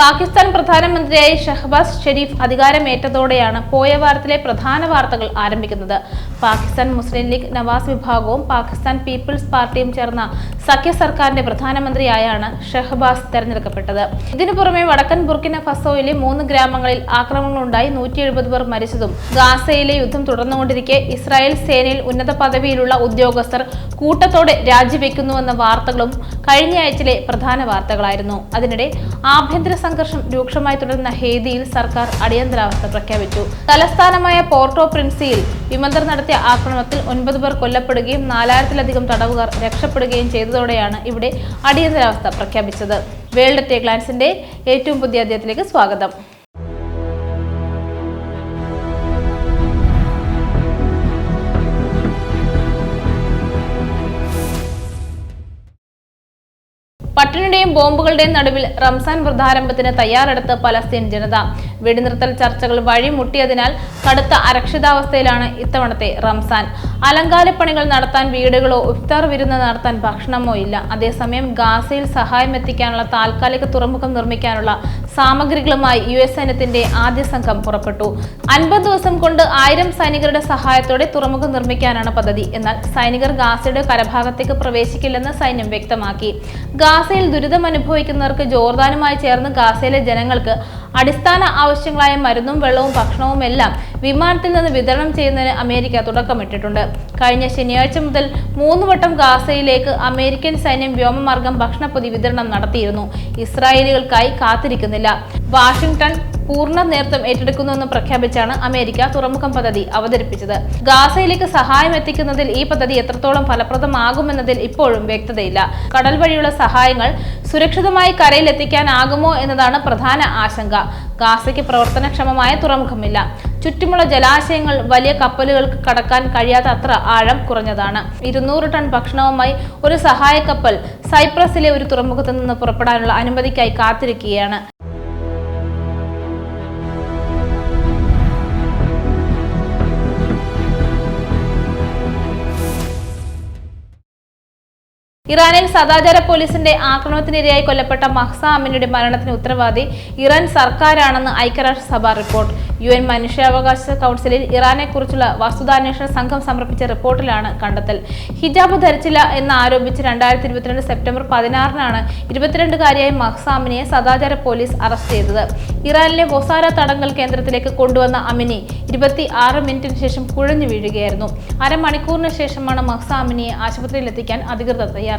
പാകിസ്ഥാൻ പ്രധാനമന്ത്രിയായി ഷഹബാസ് ഷെരീഫ് അധികാരമേറ്റതോടെയാണ് പോയ വാരത്തിലെ പ്രധാന വാർത്തകൾ ആരംഭിക്കുന്നത്. പാകിസ്ഥാൻ മുസ്ലിം ലീഗ് നവാസ് വിഭാഗവും പാകിസ്ഥാൻ പീപ്പിൾസ് പാർട്ടിയും ചേർന്ന സഖ്യ സർക്കാരിന്റെ പ്രധാനമന്ത്രിയായാണ് ഷഹബാസ് തെരഞ്ഞെടുക്കപ്പെട്ടത്. ഇതിനു പുറമെ വടക്കൻ ബുർക്കിന ഫസോയിലെ മൂന്ന് ഗ്രാമങ്ങളിൽ ആക്രമണങ്ങളുണ്ടായി നൂറ്റി എഴുപത് പേർ മരിച്ചതും ഗാസയിലെ യുദ്ധം തുടർന്നുകൊണ്ടിരിക്കെ ഇസ്രായേൽ സേനയിൽ ഉന്നത പദവിയിലുള്ള ഉദ്യോഗസ്ഥർ കൂട്ടത്തോടെ രാജിവെക്കുന്നുവെന്ന വാർത്തകളും കഴിഞ്ഞ ആഴ്ചയിലെ പ്രധാന വാർത്തകളായിരുന്നു. അതിനിടെ ആഭ്യന്തര സംഘർഷം രൂക്ഷമായി തുടരുന്ന ഹേദിയിൽ സർക്കാർ അടിയന്തരാവസ്ഥ പ്രഖ്യാപിച്ചു. തലസ്ഥാനമായ പോർട്ടോ പ്രിൻസിയിൽ വിമതർ നടത്തിയ ആക്രമണത്തിൽ ഒൻപത് പേർ കൊല്ലപ്പെടുകയും നാലായിരത്തിലധികം തടവുകാർ രക്ഷപ്പെടുകയും ചെയ്തതോടെയാണ് ഇവിടെ അടിയന്തരാവസ്ഥ പ്രഖ്യാപിച്ചത്. വേൾഡ് ടെക് ഗ്ലാൻസിന്റെ ഏറ്റവും പുതിയ അദ്ദേഹത്തിലേക്ക് സ്വാഗതം. പട്ടിണിയുടെയും ബോംബുകളുടെയും നടുവിൽ റംസാൻ വ്രതാരംഭത്തിന് തയ്യാറെടുത്ത് പലസ്തീൻ ജനത. വെടിനിർത്തൽ ചർച്ചകൾ വഴിമുട്ടിയതിനാൽ കടുത്ത അരക്ഷിതാവസ്ഥയിലാണ് ഇത്തവണത്തെ റംസാൻ. അലങ്കാരപ്പണികൾ നടത്താൻ വീടുകളോ ഇഫ്താർ വിരുന്ന് നടത്താൻ ഭക്ഷണമോ ഇല്ല. അതേസമയം ഗാസയിൽ സഹായം എത്തിക്കാനുള്ള താൽക്കാലിക തുറമുഖം നിർമ്മിക്കാനുള്ള സാമഗ്രികളുമായി യു എസ് സൈന്യത്തിന്റെ ആദ്യ സംഘം പുറപ്പെട്ടു. അൻപത് ദിവസം കൊണ്ട് ആയിരം സൈനികരുടെ സഹായത്തോടെ തുറമുഖം നിർമ്മിക്കാനാണ് പദ്ധതി. എന്നാൽ സൈനികർ ഗാസയുടെ കരഭാഗത്തേക്ക് പ്രവേശിക്കില്ലെന്ന് സൈന്യം വ്യക്തമാക്കി. ഗാസയിൽ ദുരിതം അനുഭവിക്കുന്നവർക്ക് ജോർദാനുമായി ചേർന്ന് ഗാസയിലെ ജനങ്ങൾക്ക് അടിസ്ഥാന ആവശ്യങ്ങളായ മരുന്നും വെള്ളവും ഭക്ഷണവും എല്ലാം വിമാനത്തിൽ നിന്ന് വിതരണം ചെയ്യുന്നതിന് അമേരിക്ക തുടക്കമിട്ടിട്ടുണ്ട്. കഴിഞ്ഞ ശനിയാഴ്ച മുതൽ മൂന്ന് വട്ടം ഗാസയിലേക്ക് അമേരിക്കൻ സൈന്യം വ്യോമമാർഗം ഭക്ഷണപ്പൊതി വിതരണം നടത്തിയിരുന്നു. ഇസ്രായേലുകൾക്കായി കാത്തിരിക്കുന്നില്ല. വാഷിംഗ്ടൺ പൂർണ നേതൃത്വം ഏറ്റെടുക്കുന്നുവെന്ന് പ്രഖ്യാപിച്ചാണ് അമേരിക്ക തുറമുഖം പദ്ധതി അവതരിപ്പിച്ചത്. ഗാസയിലേക്ക് സഹായം എത്തിക്കുന്നതിൽ ഈ പദ്ധതി എത്രത്തോളം ഫലപ്രദമാകുമെന്നതിൽ ഇപ്പോഴും വ്യക്തതയില്ല. കടൽ വഴിയുള്ള സഹായങ്ങൾ സുരക്ഷിതമായി കരയിൽ എത്തിക്കാനാകുമോ എന്നതാണ് പ്രധാന ആശങ്ക. ഗാസയ്ക്ക് പ്രവർത്തനക്ഷമമായ തുറമുഖമില്ല. ചുറ്റുമുള്ള ജലാശയങ്ങൾ വലിയ കപ്പലുകൾക്ക് കടക്കാൻ കഴിയാത്ത അത്ര ആഴം കുറഞ്ഞതാണ്. ഇരുന്നൂറ് ടൺ ഭക്ഷണവുമായി ഒരു സഹായ കപ്പൽ സൈപ്രസിലെ ഒരു തുറമുഖത്ത് നിന്ന് പുറപ്പെടാനുള്ള അനുമതിക്കായി കാത്തിരിക്കുകയാണ്. ഇറാനിൽ സദാചാര പോലീസിന്റെ ആക്രമണത്തിനിരയായി കൊല്ലപ്പെട്ട മഹ്സ അമിനിയുടെ മരണത്തിന് ഉത്തരവാദി ഇറാൻ സർക്കാരാണെന്ന് ഐക്യരാഷ്ട്രസഭ റിപ്പോർട്ട്. യു എൻ മനുഷ്യാവകാശ കൗൺസിലിൽ ഇറാനെക്കുറിച്ചുള്ള വസ്തുതാന്വേഷണ സംഘം സമർപ്പിച്ച റിപ്പോർട്ടിലാണ് കണ്ടെത്തൽ. ഹിജാബ് ധരിച്ചില്ല എന്ന് ആരോപിച്ച് രണ്ടായിരത്തി ഇരുപത്തിരണ്ട് സെപ്റ്റംബർ പതിനാറിനാണ് ഇരുപത്തിരണ്ടുകാരിയായ മഹ്സ അമിനിയെ സദാചാര പോലീസ് അറസ്റ്റ് ചെയ്തത്. ഇറാനിലെ വൊസാര തടങ്കൽ കേന്ദ്രത്തിലേക്ക് കൊണ്ടുവന്ന അമിനി ഇരുപത്തി ആറ് മിനിറ്റിന് ശേഷം കുഴഞ്ഞു വീഴുകയായിരുന്നു. അരമണിക്കൂറിന് ശേഷമാണ് മഹ്സ അമിനിയെ ആശുപത്രിയിൽ എത്തിക്കാൻ അധികൃതർ തയ്യാറായത്.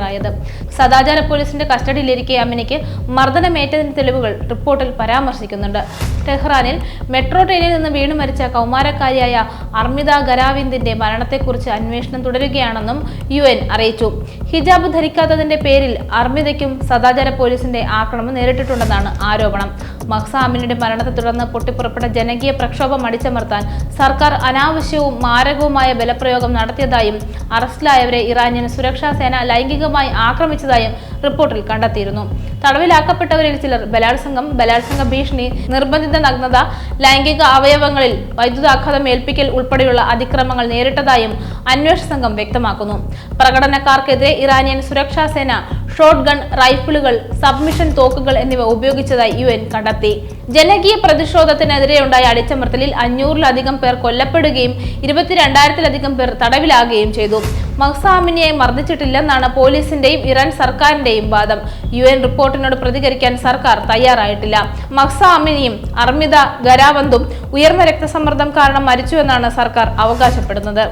സദാചാര പോലീസിന്റെ കസ്റ്റഡിയിലിരിക്കെ അമ്മിനിക്ക് മർദ്ദനമേറ്റതിന്റെ തെളിവുകൾ റിപ്പോർട്ടിൽ പരാമർശിക്കുന്നുണ്ട്. ടെഹ്റാനിൽ മെട്രോ ട്രെയിനിൽ നിന്ന് വീണു മരിച്ച കൗമാരക്കാരിയായ അർമിത ഗരാവിന്ദിന്റെ മരണത്തെക്കുറിച്ച് അന്വേഷണം തുടരുകയാണെന്നും യു എൻ അറിയിച്ചു. ഹിജാബ് ധരിക്കാത്തതിന്റെ പേരിൽ അർമിതയ്ക്കും സദാചാര പോലീസിന്റെ ആക്രമണം നേരിട്ടിട്ടുണ്ടെന്നാണ് ആരോപണം. മഹ്സ അമിനിയുടെ മരണത്തെ തുടർന്ന് പൊട്ടിപ്പുറപ്പെട്ട ജനകീയ പ്രക്ഷോഭം അടിച്ചമർത്താൻ സർക്കാർ അനാവശ്യവും മാരകവുമായ ബലപ്രയോഗം നടത്തിയതായും അറസ്റ്റിലായവരെ ഇറാനിയൻ സുരക്ഷാ സേന ലൈംഗികമായി ആക്രമിച്ചതായും റിപ്പോർട്ടിൽ കണ്ടെത്തിയിരുന്നു. തടവിലാക്കപ്പെട്ടവരിൽ ചിലർ ബലാത്സംഗം ബലാത്സംഗ ഭീഷണി നിർബന്ധിത നഗ്നത ലൈംഗിക അവയവങ്ങളിൽ വൈദ്യുതാഘാതം ഏൽപ്പിക്കൽ ഉൾപ്പെടെയുള്ള അതിക്രമങ്ങൾ നേരിട്ടതായും അന്വേഷണ സംഘം വ്യക്തമാക്കുന്നു. പ്രകടനക്കാർക്കെതിരെ ഇറാനിയൻ സുരക്ഷാ സേന ഷോട്ട് ഗൺ റൈഫിളുകൾ സബ്മിഷൻ തോക്കുകൾ എന്നിവ ഉപയോഗിച്ചതായി യു എൻ കണ്ടെത്തി. ജനകീയ പ്രതിഷേധത്തിനെതിരെയുണ്ടായ അടിച്ചമർത്തലിൽ അഞ്ഞൂറിലധികം പേർ കൊല്ലപ്പെടുകയും ഇരുപത്തിരണ്ടായിരത്തിലധികം പേർ തടവിലാകുകയും ചെയ്തു. മഹ്സാമിനിയെ മർദ്ദിച്ചിട്ടില്ലെന്നാണ് പോലീസിന്റെയും ഇറാൻ സർക്കാരിന്റെയും വാദം. യു എൻ റിപ്പോർട്ടിനോട് പ്രതികരിക്കാൻ സർക്കാർ തയ്യാറായിട്ടില്ല. മഹ്സാമിനിയും അർമിത ഗരാവന്തും ഉയർന്ന രക്തസമ്മർദ്ദം കാരണം മരിച്ചുവെന്നാണ് സർക്കാർ അവകാശപ്പെടുന്നത്.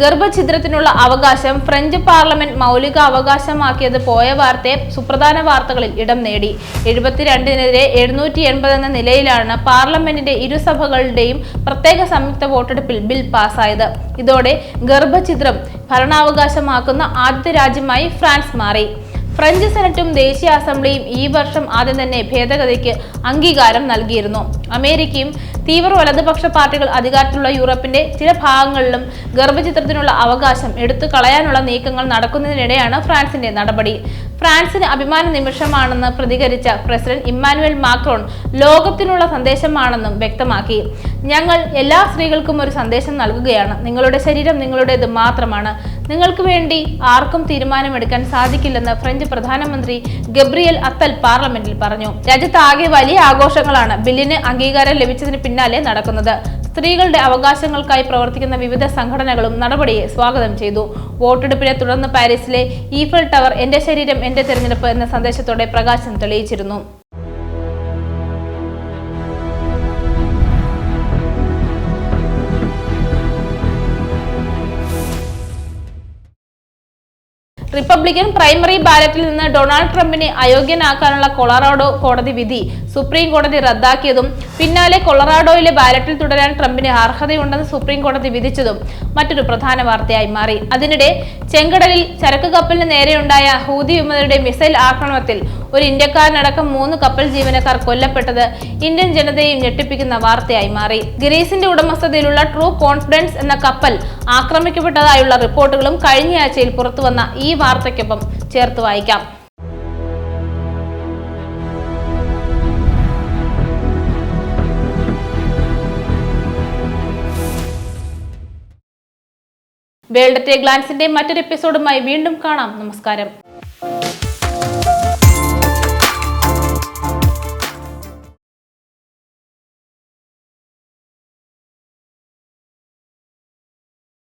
ഗർഭഛിദ്രത്തിനുള്ള അവകാശം ഫ്രഞ്ച് പാർലമെന്റ് മൗലിക അവകാശമാക്കിയത് പോയ വാർത്തയെ സുപ്രധാന വാർത്തകളിൽ ഇടം നേടി. എഴുപത്തിരണ്ടിനെതിരെ എഴുന്നൂറ്റി എൺപത് എന്ന നിലയിലാണ് പാർലമെന്റിന്റെ ഇരുസഭകളുടെയും പ്രത്യേക സംയുക്ത വോട്ടെടുപ്പിൽ ബിൽ പാസ്സായത് ഇതോടെ ഗർഭഛിദ്രം ഭരണാവകാശമാക്കുന്ന ആദ്യത്തെ രാജ്യമായി ഫ്രാൻസ് മാറി. ഫ്രഞ്ച് സെനറ്റും ദേശീയ അസംബ്ലിയും ഈ വർഷം ആദ്യം തന്നെ ഭേദഗതിക്ക് അംഗീകാരം നൽകിയിരുന്നു. അമേരിക്കയും തീവ്ര വലതുപക്ഷ പാർട്ടികൾ അധികാരത്തിലുള്ള യൂറോപ്പിന്റെ ചില ഭാഗങ്ങളിലും ഗർഭചിത്രത്തിനുള്ള അവകാശം എടുത്തു കളയാനുള്ള നീക്കങ്ങൾ നടക്കുന്നതിനിടെയാണ് ഫ്രാൻസിന്റെ നടപടി. ഫ്രാൻസിന് അഭിമാന നിമിഷമാണെന്ന് പ്രതികരിച്ച പ്രസിഡന്റ് ഇമ്മാനുവൽ മാക്രോൺ ലോകത്തിനുള്ള സന്ദേശമാണെന്നും വ്യക്തമാക്കി. ഞങ്ങൾ എല്ലാ സ്ത്രീകൾക്കും ഒരു സന്ദേശം നൽകുകയാണ്. നിങ്ങളുടെ ശരീരം നിങ്ങളുടേത് മാത്രമാണ്. നിങ്ങൾക്ക് വേണ്ടി ആർക്കും തീരുമാനമെടുക്കാൻ സാധിക്കില്ലെന്ന് ഫ്രഞ്ച് പ്രധാനമന്ത്രി ഗബ്രിയൽ അത്തൽ പാർലമെന്റിൽ പറഞ്ഞു. രാജ്യത്താകെ വലിയ ആഘോഷങ്ങളാണ് ബില്ലിന് അംഗീകാരം ലഭിച്ചതിന് പിന്നാലെ നടക്കുന്നത്. സ്ത്രീകളുടെ അവകാശങ്ങൾക്കായി പ്രവർത്തിക്കുന്ന വിവിധ സംഘടനകളും നടപടിയെ സ്വാഗതം ചെയ്തു. വോട്ടെടുപ്പിനെ തുടർന്ന് പാരീസിലെ ഈഫൽ ടവർ എന്റെ ശരീരം എന്റെ തെരഞ്ഞെടുപ്പ് എന്ന സന്ദേശത്തോടെ പ്രകാശം തെളിയിച്ചിരുന്നു. റിപ്പബ്ലിക്കൻ പ്രൈമറി ബാലറ്റിൽ നിന്ന് ഡൊണാൾഡ് ട്രംപിനെ അയോഗ്യനാക്കാനുള്ള കൊളറാഡോ കോടതി വിധി സുപ്രീം കോടതി റദ്ദാക്കിയതും പിന്നാലെ കൊളറാഡോയിലെ ബാലറ്റിൽ തുടരാൻ ട്രംപിന് അർഹതയുണ്ടെന്ന് സുപ്രീം കോടതി വിധിച്ചതും മറ്റൊരു പ്രധാന വാർത്തയായി മാറി. അതിനിടെ ചെങ്കടലിൽ ചരക്ക് കപ്പലിന് നേരെയുണ്ടായ ഹൂതി വിമതരുടെ മിസൈൽ ആക്രമണത്തിൽ ഒരു ഇന്ത്യക്കാരനടക്കം മൂന്ന് കപ്പൽ ജീവനക്കാർ കൊല്ലപ്പെട്ടത് ഇന്ത്യൻ ജനതയെയും ഞെട്ടിപ്പിക്കുന്ന വാർത്തയായി മാറി. ഗ്രീസിന്റെ ഉടമസ്ഥതയിലുള്ള ട്രൂ കോൺഫിഡൻസ് എന്ന കപ്പൽ ആക്രമിക്കപ്പെട്ടതായുള്ള റിപ്പോർട്ടുകളും കഴിഞ്ഞയാഴ്ചയിൽ പുറത്തുവന്ന ഈ വാർത്തയ്ക്കൊപ്പം ചേർത്ത് വായിക്കാം. വേൾഡ് ടേ ഗ്ലാൻസിന്റെ മറ്റൊരു എപ്പിസോഡുമായി വീണ്ടും കാണാം. നമസ്കാരം.